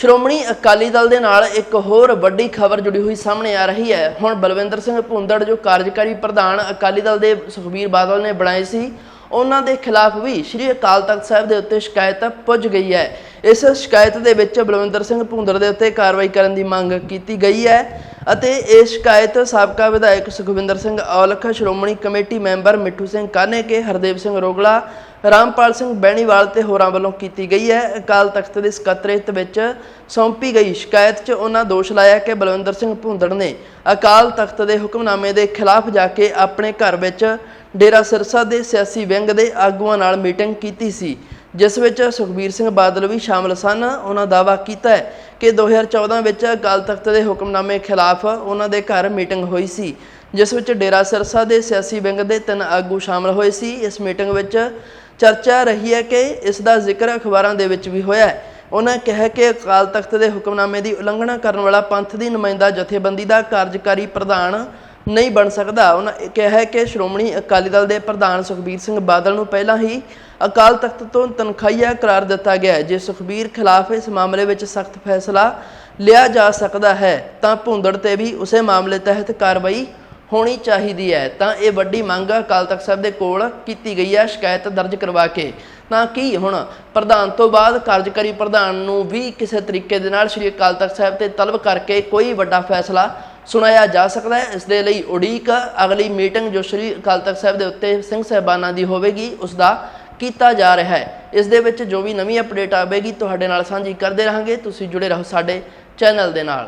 ਸ਼੍ਰੋਮਣੀ ਅਕਾਲੀ ਦਲ ਦੇ ਨਾਲ ਇੱਕ ਹੋਰ ਵੱਡੀ ਖਬਰ ਜੁੜੀ ਹੋਈ ਸਾਹਮਣੇ ਆ ਰਹੀ ਹੈ। ਹੁਣ ਬਲਵਿੰਦਰ ਸਿੰਘ ਭੁੰਦੜ, ਜੋ ਕਾਰਜਕਾਰੀ ਪ੍ਰਧਾਨ ਅਕਾਲੀ ਦਲ ਦੇ ਸੁਖਬੀਰ ਬਾਦਲ ਨੇ ਬਣਾਏ ਸੀ, ਉਹਨਾਂ ਦੇ ਖਿਲਾਫ ਵੀ ਸ੍ਰੀ ਅਕਾਲ ਤਖਤ ਸਾਹਿਬ ਦੇ ਉੱਤੇ ਸ਼ਿਕਾਇਤ ਪੁੱਜ ਗਈ ਹੈ। ਇਸ ਸ਼ਿਕਾਇਤ ਦੇ ਵਿੱਚ ਬਲਵਿੰਦਰ ਸਿੰਘ ਭੁੰਦੜ ਦੇ ਉੱਤੇ ਕਾਰਵਾਈ ਕਰਨ ਦੀ ਮੰਗ ਕੀਤੀ ਗਈ ਹੈ ਅਤੇ ਇਹ ਸ਼ਿਕਾਇਤ ਸਾਬਕਾ ਵਿਧਾਇਕ ਸੁਖਵਿੰਦਰ ਸਿੰਘ ਔਲਖ, ਸ਼੍ਰੋਮਣੀ ਕਮੇਟੀ ਮੈਂਬਰ ਮਿੱਠੂ ਸਿੰਘ ਕਾਨੇਕੇ ਹਰਦੇਵ ਸਿੰਘ ਰੋਗਲਾ ਰਾਮਪਾਲ ਸਿੰਘ ਬੈਣੀਵਾਲ ਤੇ ਹੋਰਾਂ ਵੱਲੋਂ ਕੀਤੀ ਗਈ ਹੈ। ਅਕਾਲ ਤਖਤ ਦੇ ਸਕੱਤਰੇਤ ਵਿੱਚ ਸੌਂਪੀ ਗਈ ਸ਼ਿਕਾਇਤ 'ਚ ਉਹਨਾਂ ਦੋਸ਼ ਲਾਇਆ ਕਿ ਬਲਵਿੰਦਰ ਸਿੰਘ ਭੁੰਦੜ ਨੇ ਅਕਾਲ ਤਖਤ ਦੇ ਹੁਕਮਨਾਮੇ ਦੇ ਖਿਲਾਫ ਜਾ ਕੇ ਆਪਣੇ ਘਰ ਵਿੱਚ ਡੇਰਾ ਸਿਰਸਾ ਦੇ ਸਿਆਸੀ ਵਿੰਗ ਦੇ ਆਗੂਆਂ ਨਾਲ ਮੀਟਿੰਗ ਕੀਤੀ ਸੀ, ਜਿਸ ਵਿੱਚ ਸੁਖਬੀਰ ਸਿੰਘ ਬਾਦਲ ਵੀ ਸ਼ਾਮਲ ਸਨ। ਉਹਨਾਂ ਦਾਅਵਾ ਕੀਤਾ ਹੈ ਕਿ 2014 ਵਿੱਚ ਅਕਾਲ ਤਖਤ ਦੇ ਹੁਕਮਨਾਮੇ ਖਿਲਾਫ ਉਹਨਾਂ ਦੇ ਘਰ ਮੀਟਿੰਗ ਹੋਈ ਸੀ। ਜਿਸ ਵਿੱਚ ਡੇਰਾ ਸਿਰਸਾ ਦੇ ਸਿਆਸੀ ਵਿੰਗ ਦੇ ਤਿੰਨ ਆਗੂ ਸ਼ਾਮਲ ਹੋਏ ਸੀ। ਇਸ ਮੀਟਿੰਗ ਵਿੱਚ ਚਰਚਾ ਰਹੀ ਹੈ ਕਿ ਇਸ ਦਾ ਜ਼ਿਕਰ ਅਖਬਾਰਾਂ ਦੇ ਵਿੱਚ ਵੀ ਹੋਇਆ ਹੈ। ਉਹਨਾਂ ਕਿਹਾ ਕਿ ਅਕਾਲ ਤਖਤ ਦੇ ਹੁਕਮਨਾਮੇ ਦੀ ਉਲੰਘਣਾ ਕਰਨ ਵਾਲਾ ਪੰਥ ਦੀ ਨੁਮਾਇੰਦਾ ਜਥੇਬੰਦੀ ਦਾ ਕਾਰਜਕਾਰੀ ਪ੍ਰਧਾਨ ਨਹੀਂ ਬਣ ਸਕਦਾ। ਉਹਨਾਂ ਕਿਹਾ ਕਿ ਸ਼੍ਰੋਮਣੀ ਅਕਾਲੀ ਦਲ ਦੇ ਪ੍ਰਧਾਨ ਸੁਖਬੀਰ ਸਿੰਘ ਬਾਦਲ ਨੂੰ ਪਹਿਲਾਂ ਹੀ ਅਕਾਲ ਤਖਤ ਤੋਂ ਤਨਖਾਹੀਆ ਕਰਾਰ ਦਿੱਤਾ ਗਿਆ ਹੈ। ਜੇ ਸੁਖਬੀਰ ਖਿਲਾਫ ਇਸ ਮਾਮਲੇ ਵਿੱਚ ਸਖਤ ਫੈਸਲਾ ਲਿਆ ਜਾ ਸਕਦਾ ਹੈ, ਤਾਂ ਭੁੰਦੜ ਤੇ ਵੀ ਉਸੇ ਮਾਮਲੇ ਤਹਿਤ ਕਾਰਵਾਈ ਹੋਣੀ ਚਾਹੀਦੀ ਹੈ। ਤਾਂ ਇਹ ਵੱਡੀ ਮੰਗ ਅਕਾਲ ਤਖਤ ਸਾਹਿਬ ਦੇ ਕੋਲ ਕੀਤੀ ਗਈ ਹੈ ਸ਼ਿਕਾਇਤ ਦਰਜ ਕਰਵਾ ਕੇ। ਤਾਂ ਕੀ ਹੁਣ ਪ੍ਰਧਾਨ ਤੋਂ ਬਾਅਦ ਕਾਰਜਕਾਰੀ ਪ੍ਰਧਾਨ ਨੂੰ ਵੀ ਕਿਸੇ ਤਰੀਕੇ ਦੇ ਨਾਲ ਸ੍ਰੀ ਅਕਾਲ ਤਖਤ ਸਾਹਿਬ ਤੇ ਤਲਬ ਕਰਕੇ ਕੋਈ ਵੱਡਾ ਫੈਸਲਾ ਸੁਣਾਇਆ ਜਾ ਸਕਦਾ ਹੈ। ਇਸ ਦੇ ਲਈ ਉਡੀਕ ਅਗਲੀ ਮੀਟਿੰਗ ਜੋ ਸ੍ਰੀ ਅਕਾਲ ਤਖਤ ਸਾਹਿਬ ਦੇ ਉੱਤੇ ਸਿੰਘ ਸਹਿਬਾਨਾਂ ਦੀ ਹੋਵੇਗੀ, ਉਸ ਦਾ ਕੀਤਾ ਜਾ ਰਿਹਾ ਹੈ। ਇਸ ਦੇ ਵਿੱਚ ਜੋ ਵੀ ਨਵੀਂ ਅਪਡੇਟ ਆਵੇਗੀ, ਤੁਹਾਡੇ ਨਾਲ ਸਾਂਝੀ ਕਰਦੇ ਰਹਾਂਗੇ। ਤੁਸੀਂ ਜੁੜੇ ਰਹੋ ਸਾਡੇ ਚੈਨਲ ਦੇ ਨਾਲ।